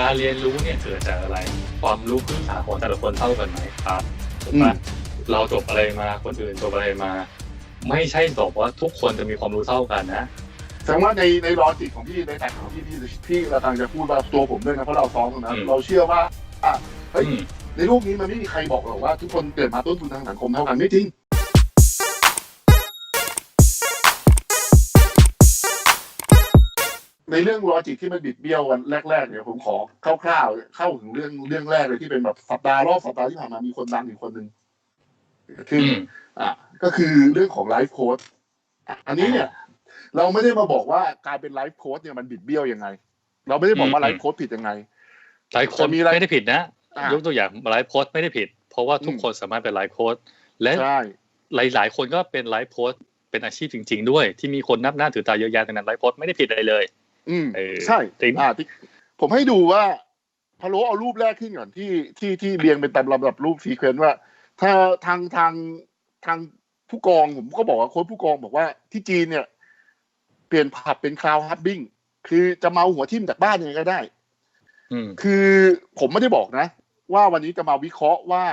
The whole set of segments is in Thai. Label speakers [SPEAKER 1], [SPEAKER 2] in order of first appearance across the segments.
[SPEAKER 1] การเรียนรู้เนี่ยเกิดจากอะไร ความรู้พื้นฐานของแต่ละคนเท่ากันไหมครับถูกปะเราจบอะไรมาคนอื่นจบอะไรมา ไม่ใช่บอกว่าทุกคนจะมีความรู้เท่ากันนะ
[SPEAKER 2] แสดงว่าในในลอจิกของพี่ในแตกของพี่พี่พี่เราทางจะพูดว่าตัวผมด้วยนะเพราะเราซ้อมตรงนะ
[SPEAKER 1] อืม
[SPEAKER 2] เราเชื่อว่าอะเฮ้ย
[SPEAKER 1] อืม
[SPEAKER 2] ในโลกนี้มันไม่มีใครบอกหรอกว่า ทุกคนเกิดมาต้นทุนทางสังคมเท่ากันไม่จริง ในเรื่องลอจิกที่มันบิดเบี้ยววันแรกๆเนี่ยผมขอคร่าวๆเข้าถึงเรื่องเรื่องแรกเลยที่เป็นแบบสัปดาห์รอบสัปดาห์ที่ผ่านมามีคนดังอีกคนหนึ่งคือ
[SPEAKER 1] อื
[SPEAKER 2] อ
[SPEAKER 1] ม
[SPEAKER 2] อะก็คือเรื่องของไลฟ์โค้ดอันนี้เนี่ย เราไม่ได้มาบอกว่าการเป็นไลฟ์โค้ดเนี่ยมันบิดเบี้ยวยังไง เราไม่ได้บอกว่า
[SPEAKER 1] อืม
[SPEAKER 2] ไลฟ์โค้ดผิดยังไง
[SPEAKER 1] หลายคน
[SPEAKER 2] แต่มีอะไร
[SPEAKER 1] ไม่ได้ผิดนะ
[SPEAKER 2] อะ
[SPEAKER 1] ยกตัวอย่างไลฟ์โค้ดไม่ได้ผิด เพราะว่าทุก
[SPEAKER 2] อืม
[SPEAKER 1] คนสามารถเป็นไลฟ์โค้ดและ
[SPEAKER 2] ใช่
[SPEAKER 1] หลายๆคนก็เป็นไลฟ์โค้ดเป็นอาชีพจริง ๆ ด้วย ที่มีคนนับหน้าถือตาเยอะแยะดังนั้นไลฟ์โค้ดไม่ได้ผิดอะไรเลย
[SPEAKER 2] อืม
[SPEAKER 1] เออ
[SPEAKER 2] ใช่
[SPEAKER 1] จริง
[SPEAKER 2] อ่าที่ผมให้ดูว่าพะโล้เอารูปแรกขึ้นก่อนที่ที่ที่เรียงเป็นตามลำดับรูปซีเควนต์ว่า ถ้าทางทางทางผู้กองผมก็บอกว่าโค้ชผู้กองบอกว่าที่จีนเนี่ย เปลี่ยนผับเป็นคลาวฮับบิ้งคือจะเมาหัวทิ่มจากบ้านยังไงก็ได้
[SPEAKER 1] อืม
[SPEAKER 2] คือผมไม่ได้บอกนะ ว่าวันนี้จะมาวิเคราะห์ว่า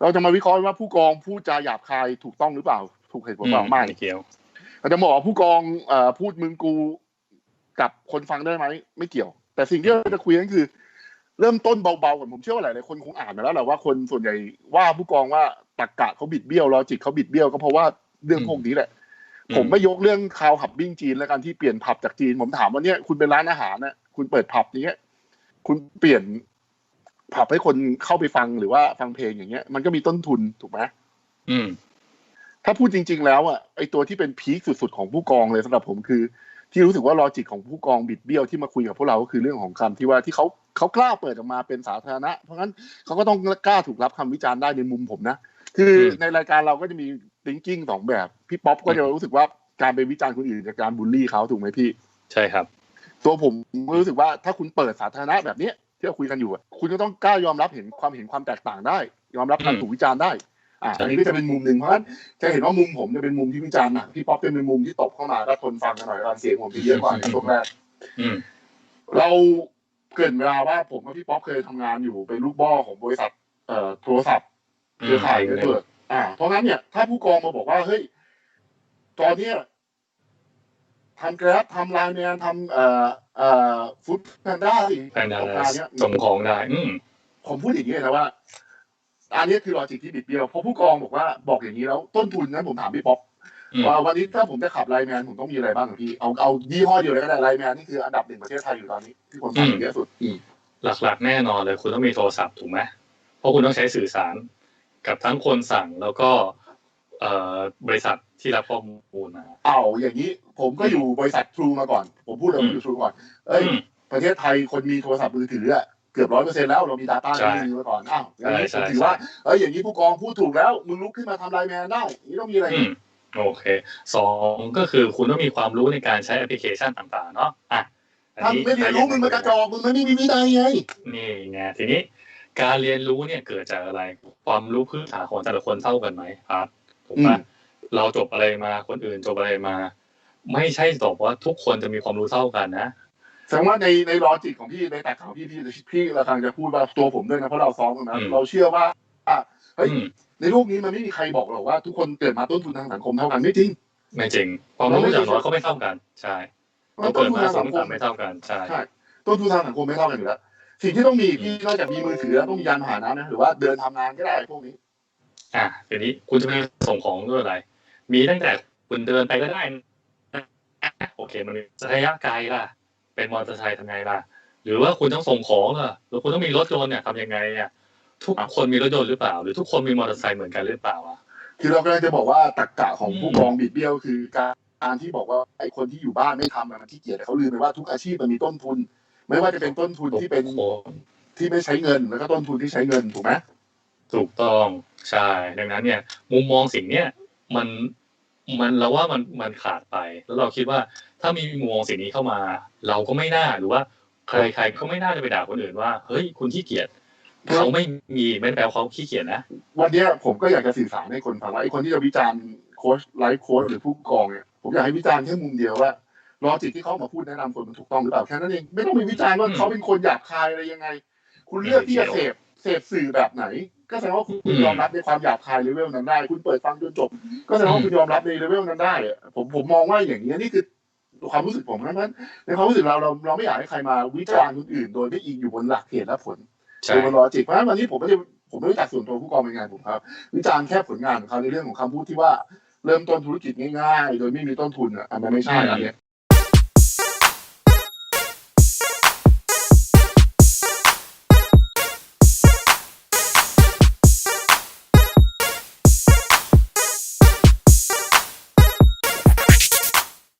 [SPEAKER 2] เราจะมาวิเคราะห์ว่าผู้กองพูดจาหยาบคายถูกต้องหรือเปล่า ถูกเหตุผลเปล่าไม่
[SPEAKER 1] ไม่เกี่ยว
[SPEAKER 2] เราจะบอกว่าผู้กองเอ่อพูดมึงกู กับคนฟังได้ไหมไม่เกี่ยว แต่สิ่งที่เราจะคุยกันคือ เริ่มต้นเบาๆก่อนผมเชื่อว่าหลายๆคนคงอ่านมาแล้วแหละว่าคนส่วนใหญ่ว่าผู้กองว่าตรกกะเขาบิดเบี้ยวลอจิกเขาบิดเบี้ยวก็เพราะว่าเรื่องพวกนี้แหละ
[SPEAKER 1] อืม
[SPEAKER 2] ผมไม่ยกเรื่องคาวหับบิ้งจีน แล้วกันที่เปลี่ยนผับจากจีน ผมถามว่าเนี่ยคุณเป็นร้านอาหารนะคุณเปิดผับอย่างเงี้ยคุณเปลี่ยนผับให้คนเข้าไปฟังหรือว่าฟังเพลงอย่างเงี้ย มันก็มีต้นทุนถูกไหม
[SPEAKER 1] อืม
[SPEAKER 2] ถ้าพูดจริง ๆ แล้วอะไอตัวที่เป็นพีคสุดๆของผู้กองเลยสำหรับผมคือ ที่รู้สึกว่าลอจิกของผู้กองบิดเบี้ยวที่มาคุยกับพวกเราก็คือเรื่องของคำที่ว่าที่เขาเขากล้าเปิดออกมาเป็นสาธารณะ เพราะงั้นเขาก็ต้องกล้าถูกรับคำวิจารณ์ได้ในมุมผมนะ คืออ
[SPEAKER 1] ม
[SPEAKER 2] ในรายการเราก็จะมี thinking สองแบบ พี่ป๊อปก็จะรู้สึกว่าการไปวิจารณ์คนอื่นจากการบูลลี่เขาถูกไหมพี่
[SPEAKER 1] ใช่ครับ
[SPEAKER 2] ตัวผมรู้สึกว่าถ้าคุณเปิดสาธารณะแบบเนี้ยที่เราคุยกันอยู่อะคุณก็ต้องกล้ายอมรับเห็นความเห็นความแตกต่างได้ ยอมรับการ
[SPEAKER 1] อืม
[SPEAKER 2] ถูกวิจารณ์ได้ อ่า
[SPEAKER 1] ใช่
[SPEAKER 2] อันนี้ก็จะเป็นมุมหนึ่งเพราะฉะนั้นจะเห็นว่ามุมผมจะเป็นมุมที่วิจารณ์หนักพี่ป๊อปจะเป็นมุมที่ตบเข้ามาก็ทนฟังกันหน่อยการเสียงผมจะเยอะกว่าในช่วงแรก
[SPEAKER 1] อืม
[SPEAKER 2] เราเกรินเวลาว่าผมกับพี่ป๊อปเคยทำงานอยู่เป็นลูกบ้อของบริษัทเอ่อโทรศัพท์เครือข่ายเน็ตเวิร์กอ่า เพราะงั้นเนี่ยถ้าผู้กองมาบอกว่าเฮ้ยตอนเนี้ยทำแกร็บทำไลน์แมนทำเอ่อเอ่อฟุตแพนด้าสิ
[SPEAKER 1] แพนด้า
[SPEAKER 2] ของการเนี้ย
[SPEAKER 1] ส่งของได้อืม
[SPEAKER 2] ผมพูดอย่างนี้เลยนะว่า อันนี้คือลอจิกที่บิดเบี้ยวเพราะผู้กองบอกว่าบอกอย่างนี้แล้วต้นทุนนั้นผมถามพี่ป๊อป
[SPEAKER 1] อืม
[SPEAKER 2] ว่าวันนี้ถ้าผมจะขับไลน์แมนผมต้องมีอะไรบ้างอะพี่เอาเอายี่ห้อเดียวเลยก็ได้ไลน์แมนนี่คืออันดับหนึ่งประเทศไทยอยู่ตอนนี้ที่คนฟังเยอะสุด
[SPEAKER 1] หลักๆ แน่นอนเลย คุณต้องมีโทรศัพท์ถูกไหมเพราะคุณต้องใช้สื่อสาร กับทั้งคนสั่งแล้วก็เอ่อบริษัทที่รับข้อมูลมา
[SPEAKER 2] เอาอย่างนี้ผมก็อยู่บริษัททรูมาก่อน ผมพูดเลยผมอยู่ทรูก่อน เอ้ย
[SPEAKER 1] อืม
[SPEAKER 2] ประเทศไทยคนมีโทรศัพท์มือถืออะ เกือบร้อยเปอร์เซ็นต์แล้วเรามี Data
[SPEAKER 1] ใช่
[SPEAKER 2] เรื่องนี้มาก่อนอ้าวอย่างนี้
[SPEAKER 1] ใช่
[SPEAKER 2] ผม
[SPEAKER 1] ใช่
[SPEAKER 2] ถือว่าเอ้ยอย่างนี้ผู้กองพูดถูกแล้วมึงลุกขึ้นมาทำไลน์แมนได้อย่างนี้ต้องมีอะไร
[SPEAKER 1] อื
[SPEAKER 2] อีก
[SPEAKER 1] มโอเคสองก็คือคุณต้องมีความรู้ในการใช้แอปพลิเคชันต่างๆ เนาะอะอัน
[SPEAKER 2] ถ้า
[SPEAKER 1] นี้
[SPEAKER 2] ไม่เรียนรู้มึงมากระจอกมึงไม่มีวินัยไง
[SPEAKER 1] นี่ไงทีนี้การเรียนรู้เนี่ยเกิดจากอะไร ความรู้พื้นฐานของแต่ละคนเท่ากันไหมครับถูกปะ
[SPEAKER 2] อืม
[SPEAKER 1] เราจบอะไรมาคนอื่นจบอะไรมา ไม่ใช่บอกว่าทุกคนจะมีความรู้เท่ากันนะ
[SPEAKER 2] แสดงว่าในในลอจิกของพี่ในแตกของพี่พี่พี่เราทางจะพูดว่าตัวผมด้วยนะเพราะเราซ้อมกันนะ
[SPEAKER 1] อืม
[SPEAKER 2] เราเชื่อว่าอะเฮ้ย
[SPEAKER 1] อืม
[SPEAKER 2] ในโลกนี้มันไม่มีใครบอกหรอกว่าทุกคนเกิดมาต้นทุนทางสังคมเท่ากันไม่จริง
[SPEAKER 1] ไม่จริงความรู้อย่างน้อยก็ไม่เท่ากัน ใช่
[SPEAKER 2] มั
[SPEAKER 1] เรา
[SPEAKER 2] นต้
[SPEAKER 1] เกิ
[SPEAKER 2] น
[SPEAKER 1] ด
[SPEAKER 2] ทุน
[SPEAKER 1] มา
[SPEAKER 2] ทาง
[SPEAKER 1] ส
[SPEAKER 2] สั
[SPEAKER 1] ม
[SPEAKER 2] งค
[SPEAKER 1] กั
[SPEAKER 2] ม
[SPEAKER 1] ไม่เท่ากันใช่
[SPEAKER 2] ใช่ต้นทุนทางสังคมไม่เท่ากันอยู่แล้วสิ่งที่ต้องมีพี่นอกจากมีมือถือแล้วต้องมียานพาหนะนะหรือว่าเดินทำงานก็ได้พวกนี้
[SPEAKER 1] อะทีนี้คุณจะมีส่งของด้วยอะไร มีตั้งแต่คุณเดินไปก็ได้นะโอเคมันมีระยะไกลล่ะ เป็นมอเตอร์ไซค์ทำไงล่ะ หรือว่าคุณต้องส่งของอะหรือคุณต้องมีรถยนต์เนี่ยทำยังไงอะทุกคนมีรถยนต์หรือเปล่า หรือทุกคนมีมอเตอร์ไซค์เหมือนกันหรือเปล่าอะ
[SPEAKER 2] คือเรากำลังจะบอกว่าตรรกะของ
[SPEAKER 1] อืม
[SPEAKER 2] ผู้กองบิดเบี้ยวคือการการที่บอกว่าไอ้คนที่อยู่บ้านไม่ทำอะมันขี้เกียจแต่เขาลืมไปว่าทุกอาชีพมันมีต้นทุน ไม่ว่าจะเป็นต้นทุนที่เป็น
[SPEAKER 1] ทุกคน
[SPEAKER 2] ที่ไม่ใช้เงินแล้วก็ต้นทุนที่ใช้เงินถูกไหม
[SPEAKER 1] ถูกต้องใช่ดังนั้นเนี่ย มุมมองสิ่งเนี้ยมันมันเราว่ามันมันขาดไป แล้วเราคิดว่า ถ้ามีมุมมองสิ่งนี้เข้ามา เราก็ไม่น่าหรือว่าใครๆก็ไม่น่าจะไปด่าคนอื่นว่าเฮ้ยคุณขี้เกียจเขาไม่มีไม่ได้แปลว่าเขาขี้เกียจนะ
[SPEAKER 2] วันนี้ผมก็อยากจะสื่อสารให้คนฟังว่าไอ้คนที่จะวิจารณ์โค้ชไลฟ์โค้ชหรือผู้กองเนี่ยผมอยากให้วิจารณ์แค่มุมเดียวว่าลอจิกที่เขามาพูดแนะนำคนมันถูกต้องหรือเปล่าแค่นั้นเองไม่ต้องไปวิจารณ์ว่าเขาเป็นคนหยาบคายอะไรยังไง คุณเลือกที่จะเสพเสพสื่อแบบไหน ก็แสดงว่าคุณยอมรับในความหยาบคายเลเวลนั้นได้ คุณเปิดฟังจนจบ ก็แสดงว่าคุณยอมรับในเลเวลนั้นได้ผมผมมองว่าอย่างนี้นี่คือ ความรู้สึกผมนะเพราะฉะนั้นในความรู้สึกเราเราเราไม่อยากให้ใครมาวิจารณ์คนอื่น โดยไม่อิงอยู่บนหลักเหตุและผล
[SPEAKER 1] ใช่
[SPEAKER 2] โดยบนลอจิกเพราะฉะนั้นวันนี้ผมไม่ได้ผมไม่รู้จักส่วนตัวผู้กองเป็นไงผมครับวิจารณ์แค่ผลงานของเขาในเรื่องของคำพูดที่ว่าเริ่มต้นธุรกิจง่ายๆ โดยไม่มีต้นทุนอะอันนั้นไม่ใช่อันเนี้ย